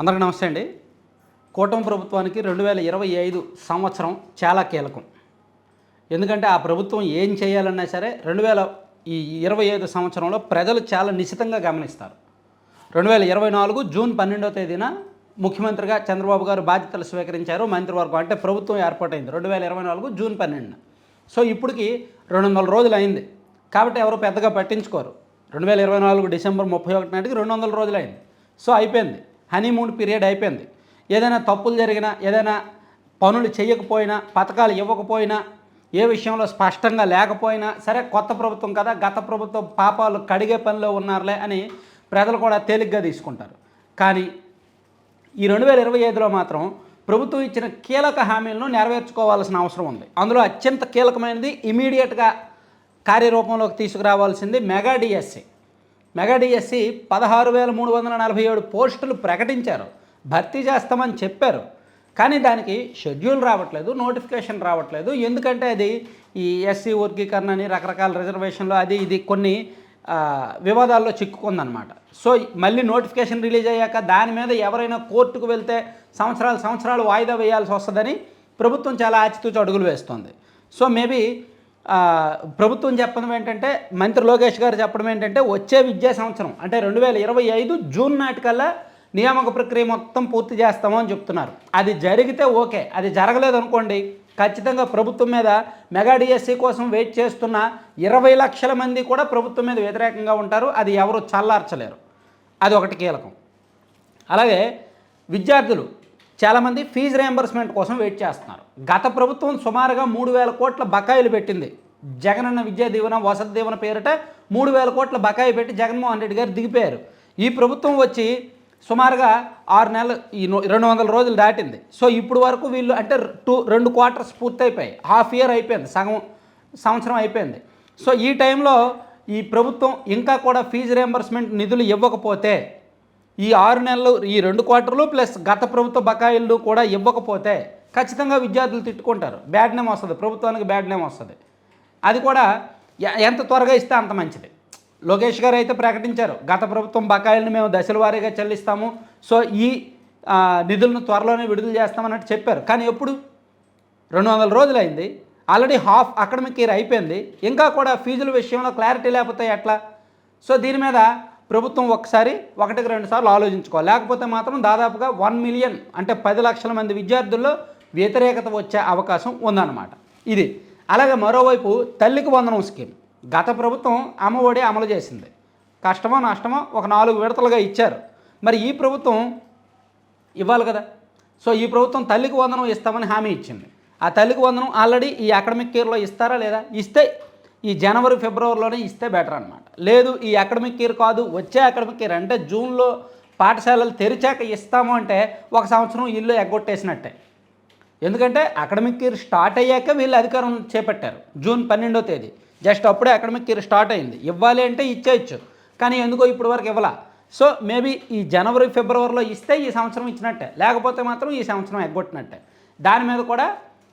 అందరికీ నమస్తే అండి. కూటమి ప్రభుత్వానికి రెండు వేల ఇరవై ఐదు సంవత్సరం చాలా కీలకం. ఎందుకంటే ఆ ప్రభుత్వం ఏం చేయాలన్నా సరే రెండు వేల ఈ ఇరవై ఐదు సంవత్సరంలో ప్రజలు చాలా నిశితంగా గమనిస్తారు. రెండు వేల ఇరవై నాలుగు జూన్ పన్నెండవ తేదీన ముఖ్యమంత్రిగా చంద్రబాబు గారు బాధ్యతలు స్వీకరించారు. మంత్రివర్గం అంటే ప్రభుత్వం ఏర్పాటైంది రెండు వేల ఇరవై నాలుగు జూన్ పన్నెండున. సో ఇప్పటికి రెండు వందల రోజులు అయింది. కాబట్టి ఎవరు పెద్దగా పట్టించుకోరు. రెండు వేల ఇరవై నాలుగు డిసెంబర్ ముప్పై ఒకటి నాటికి రెండు వందల రోజులు అయింది. సో అయిపోయింది. హనీమూన్ పీరియడ్ అయిపోయింది. ఏదైనా తప్పులు జరిగినా ఏదైనా పనులు చేయకపోయినా పథకాలు ఇవ్వకపోయినా ఏ విషయంలో స్పష్టంగా లేకపోయినా సరే కొత్త ప్రభుత్వం కదా గత ప్రభుత్వం పాపాలు కడిగే పనిలో ఉన్నారులే అని ప్రజలు కూడా తేలిగ్గా తీసుకుంటారు. కానీ ఈ రెండు వేల ఇరవై ఐదులో మాత్రం ప్రభుత్వం ఇచ్చిన కీలక హామీలను నెరవేర్చుకోవాల్సిన అవసరం ఉంది. అందులో అత్యంత కీలకమైనది ఇమీడియట్గా కార్యరూపంలోకి తీసుకురావాల్సింది మెగా డిఎస్సీ మెగా డిఎస్సి పదహారు వేల మూడు వందల నలభై ఏడు పోస్టులు ప్రకటించారు. భర్తీ చేస్తామని చెప్పారు. కానీ దానికి షెడ్యూల్ రావట్లేదు నోటిఫికేషన్ రావట్లేదు. ఎందుకంటే అది ఈ ఎస్సీ వర్గీకరణ అని రకరకాల రిజర్వేషన్లు అది ఇది కొన్ని వివాదాల్లో చిక్కుకుందనమాట సో మళ్ళీ నోటిఫికేషన్ రిలీజ్ అయ్యాక దాని మీద ఎవరైనా కోర్టుకు వెళ్తే సంవత్సరాలు సంవత్సరాలు వాయిదా వేయాల్సి వస్తుందని ప్రభుత్వం చాలా ఆచితూచి అడుగులు వేస్తుంది. సో మేబీ ప్రభుత్వం చెప్పడం ఏంటంటే మంత్రి లోకేష్ గారు చెప్పడం ఏంటంటే వచ్చే విద్యా సంవత్సరం అంటే రెండు వేల ఇరవై ఐదు జూన్ నాటికల్లా నియామక ప్రక్రియ మొత్తం పూర్తి చేస్తాము అని చెప్తున్నారు. అది జరిగితే ఓకే అది జరగలేదు అనుకోండి ఖచ్చితంగా ప్రభుత్వం మీద మెగా డిఎస్సీ కోసం వెయిట్ చేస్తున్న ఇరవై లక్షల మంది కూడా ప్రభుత్వం మీద వ్యతిరేకంగా ఉంటారు అది ఎవరు చల్లార్చలేరు. అది ఒకటి కీలకం. అలాగే విద్యార్థులు చాలామంది ఫీజు రియంబర్స్మెంట్ కోసం వెయిట్ చేస్తున్నారు. గత ప్రభుత్వం సుమారుగా మూడు వేల కోట్ల బకాయిలు పెట్టింది. జగనన్న విద్యా దీవెన వసతి దీవెన పేరిట మూడు వేల కోట్ల బకాయి పెట్టి జగన్మోహన్ రెడ్డి గారు దిగిపోయారు. ఈ ప్రభుత్వం వచ్చి సుమారుగా ఆరు నెలలు ఈ రెండు వందల రోజులు దాటింది. సో ఇప్పుడు వరకు వీళ్ళు అంటే టూ రెండు క్వార్టర్స్ పూర్తయిపోయాయి. హాఫ్ ఇయర్ అయిపోయింది. సగం సంవత్సరం అయిపోయింది. సో ఈ టైంలో ఈ ప్రభుత్వం ఇంకా కూడా ఫీజు రియంబర్స్మెంట్ నిధులు ఇవ్వకపోతే ఈ ఆరు నెలలు ఈ రెండు క్వార్టర్లు ప్లస్ గత ప్రభుత్వ బకాయిలు కూడా ఇవ్వకపోతే ఖచ్చితంగా విద్యార్థులు తిట్టుకుంటారు. బ్యాడ్ నేమ్ వస్తుంది. ప్రభుత్వానికి బ్యాడ్ నేమ్ వస్తుంది. అది కూడా ఎంత త్వరగా ఇస్తే అంత మంచిది. లోకేష్ గారు అయితే ప్రకటించారు. గత ప్రభుత్వం బకాయిలను మేము దశల వారీగా చెల్లిస్తాము. సో ఈ నిధులను త్వరలోనే విడుదల చేస్తామన్నట్టు చెప్పారు. కానీ ఎప్పుడు? రెండు వందల రోజులు అయింది ఆల్రెడీ హాఫ్ అకాడమిక్ ఇయర్ అయిపోయింది. ఇంకా కూడా ఫీజుల విషయంలో క్లారిటీ లేకపోతే ఎట్లా? సో దీని మీద ప్రభుత్వం ఒకసారి ఒకటికి రెండు సార్లు ఆలోచించుకోవాలి. లేకపోతే మాత్రం దాదాపుగా వన్ మిలియన్ అంటే పది లక్షల మంది విద్యార్థుల్లో వ్యతిరేకత వచ్చే అవకాశం ఉందన్నమాట. ఇది. అలాగే మరోవైపు తల్లికి వందనం స్కీమ్. గత ప్రభుత్వం అమ్మఒడి అమలు చేసింది. కష్టమో నష్టమో ఒక నాలుగు విడతలుగా ఇచ్చారు. మరి ఈ ప్రభుత్వం ఇవ్వాలి కదా. సో ఈ ప్రభుత్వం తల్లికి వందనం ఇస్తామని హామీ ఇచ్చింది. ఆ తల్లికి వందనం ఆల్రెడీ ఈ అకాడమిక్ ఇయర్లో ఇస్తారా లేదా? ఇస్తే ఈ జనవరి ఫిబ్రవరిలోనే ఇస్తే బెటర్ అనమాట లేదు ఈ అకాడమిక్ ఇయర్ కాదు వచ్చే అకాడమిక్ ఇయర్ అంటే జూన్లో పాఠశాలలు తెరిచాక ఇస్తాము అంటే ఒక సంవత్సరం ఇల్లు ఎగ్గొట్టేసినట్టే. ఎందుకంటే అకాడమిక్ ఇయర్ స్టార్ట్ అయ్యాక వీళ్ళు అధికారం చేపట్టారు జూన్ పన్నెండో తేదీ. జస్ట్ అప్పుడే అకాడమిక్ ఇయర్ స్టార్ట్ అయింది. ఇవ్వాలి అంటే ఇచ్చేయచ్చు కానీ ఎందుకో ఇప్పటి వరకు ఇవ్వాల. సో మేబీ ఈ జనవరి ఫిబ్రవరిలో ఇస్తే ఈ సంవత్సరం ఇచ్చినట్టే లేకపోతే మాత్రం ఈ సంవత్సరం ఎగ్గొట్టినట్టే. దాని మీద కూడా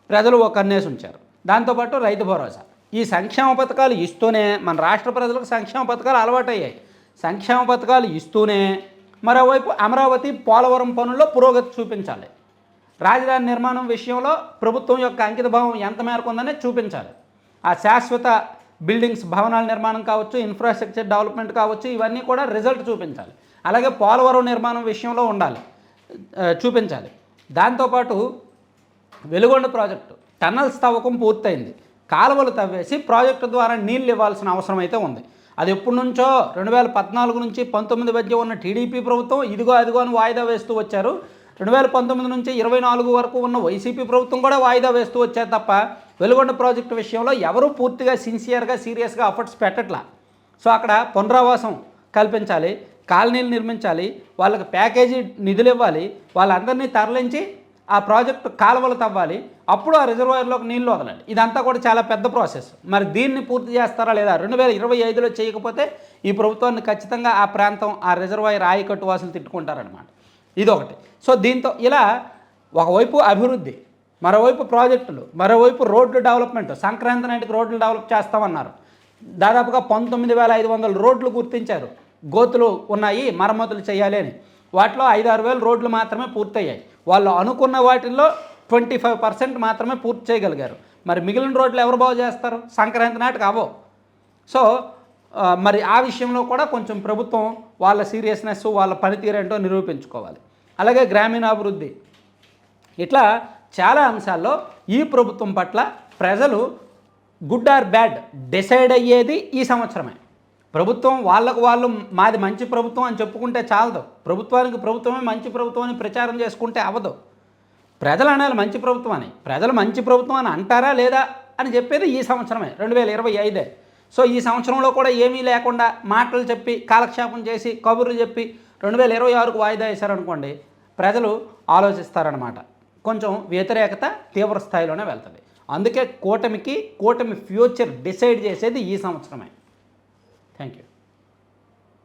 ప్రజలు ఒక కన్నేసి ఉంచారు. దాంతోపాటు రైతు భరోసా. ఈ సంక్షేమ పథకాలు ఇస్తూనే మన రాష్ట్ర ప్రజలకు సంక్షేమ పథకాలు అలవాటయ్యాయి. సంక్షేమ పథకాలు ఇస్తూనే మరోవైపు అమరావతి పోలవరం పనుల్లో పురోగతి చూపించాలి. రాజధాని నిర్మాణం విషయంలో ప్రభుత్వం యొక్క అంకితభావం ఎంత మేరకు ఉందనే చూపించాలి. ఆ శాశ్వత బిల్డింగ్స్ భవనాల నిర్మాణం కావచ్చు ఇన్ఫ్రాస్ట్రక్చర్ డెవలప్మెంట్ కావచ్చు ఇవన్నీ కూడా రిజల్ట్ చూపించాలి. అలాగే పోలవరం నిర్మాణం విషయంలో ఉండాలి చూపించాలి. దాంతోపాటు వెలుగొండ ప్రాజెక్టు టన్నల్స్ తవ్వకం పూర్తయింది. కాలువలు తవ్వేసి ప్రాజెక్టు ద్వారా నీళ్ళు ఇవ్వాల్సిన అవసరం అయితే ఉంది. అది ఎప్పటి నుంచో రెండు వేల పద్నాలుగు నుంచి పంతొమ్మిది మధ్య ఉన్న టీడీపీ ప్రభుత్వం ఇదిగో అదిగో అని వాయిదా వేస్తూ వచ్చారు. రెండు వేల పంతొమ్మిది నుంచి ఇరవై నాలుగు వరకు ఉన్న వైసీపీ ప్రభుత్వం కూడా వాయిదా వేస్తూ వచ్చారు తప్ప వెలుగొండ ప్రాజెక్టు విషయంలో ఎవరూ పూర్తిగా సిన్సియర్గా సీరియస్గా అఫర్ట్స్ పెట్టట్లా. సో అక్కడ పునరావాసం కల్పించాలి కాలనీలు నిర్మించాలి వాళ్ళకి ప్యాకేజీ నిధులు ఇవ్వాలి వాళ్ళందరినీ తరలించి ఆ ప్రాజెక్టు కాలువలు తవ్వాలి అప్పుడు ఆ రిజర్వాయర్లోకి నీళ్ళు వదలండి. ఇదంతా కూడా చాలా పెద్ద ప్రాసెస్. మరి దీన్ని పూర్తి చేస్తారా లేదా? రెండు వేల ఇరవై ఐదులో చేయకపోతే ఈ ప్రభుత్వాన్ని ఖచ్చితంగా ఆ ప్రాంతం ఆ రిజర్వాయర్ ఆయకట్టు వాసులు తిట్టుకుంటారనమాట ఇదొకటి. సో దీంతో ఇలా ఒకవైపు అభివృద్ధి మరోవైపు ప్రాజెక్టులు మరోవైపు రోడ్లు డెవలప్మెంట్ సంక్రాంతి నాటికి రోడ్లు డెవలప్ చేస్తామన్నారు. దాదాపుగా పంతొమ్మిది వేల ఐదు వందల రోడ్లు గుర్తించారు. గోతులు ఉన్నాయి మరమ్మతులు చేయాలి అని. వాటిలో ఐదు ఆరు వేల రోడ్లు మాత్రమే పూర్తయ్యాయి. వాళ్ళు అనుకున్న వాటిల్లో ట్వంటీ ఫైవ్ పర్సెంట్ మాత్రమే పూర్తి చేయగలిగారు. మరి మిగిలిన రోడ్లు ఎవరు బాగు చేస్తారు? సంక్రాంతి నాటికి అవో. సో మరి ఆ విషయంలో కూడా కొంచెం ప్రభుత్వం వాళ్ళ సీరియస్నెస్ వాళ్ళ పనితీరు ఏంటో నిరూపించుకోవాలి. అలాగే గ్రామీణాభివృద్ధి. ఇట్లా చాలా అంశాల్లో ఈ ప్రభుత్వం పట్ల ప్రజలు గుడ్ ఆర్ బ్యాడ్ డిసైడ్ అయ్యేది ఈ సంవత్సరమే. ప్రభుత్వం వాళ్ళకు వాళ్ళు మాది మంచి ప్రభుత్వం అని చెప్పుకుంటే చాలదు. ప్రభుత్వానికి ప్రభుత్వమే మంచి ప్రభుత్వం అని ప్రచారం చేసుకుంటే అవ్వదు. ప్రజలు అనాలి మంచి ప్రభుత్వం అని. ప్రజలు మంచి ప్రభుత్వం అని అంటారా లేదా అని చెప్పేది ఈ సంవత్సరమే రెండు వేల ఇరవై ఐదే. సో ఈ సంవత్సరంలో కూడా ఏమీ లేకుండా మాటలు చెప్పి కాలక్షేపం చేసి కబుర్లు చెప్పి రెండు వేల ఇరవై ఆరుకు వాయిదా వేశారనుకోండి ప్రజలు ఆలోచిస్తారనమాట కొంచెం వ్యతిరేకత తీవ్ర స్థాయిలోనే వెళ్తుంది. అందుకే కూటమికి కూటమి ఫ్యూచర్ డిసైడ్ చేసేది ఈ సంవత్సరమే. Thank you.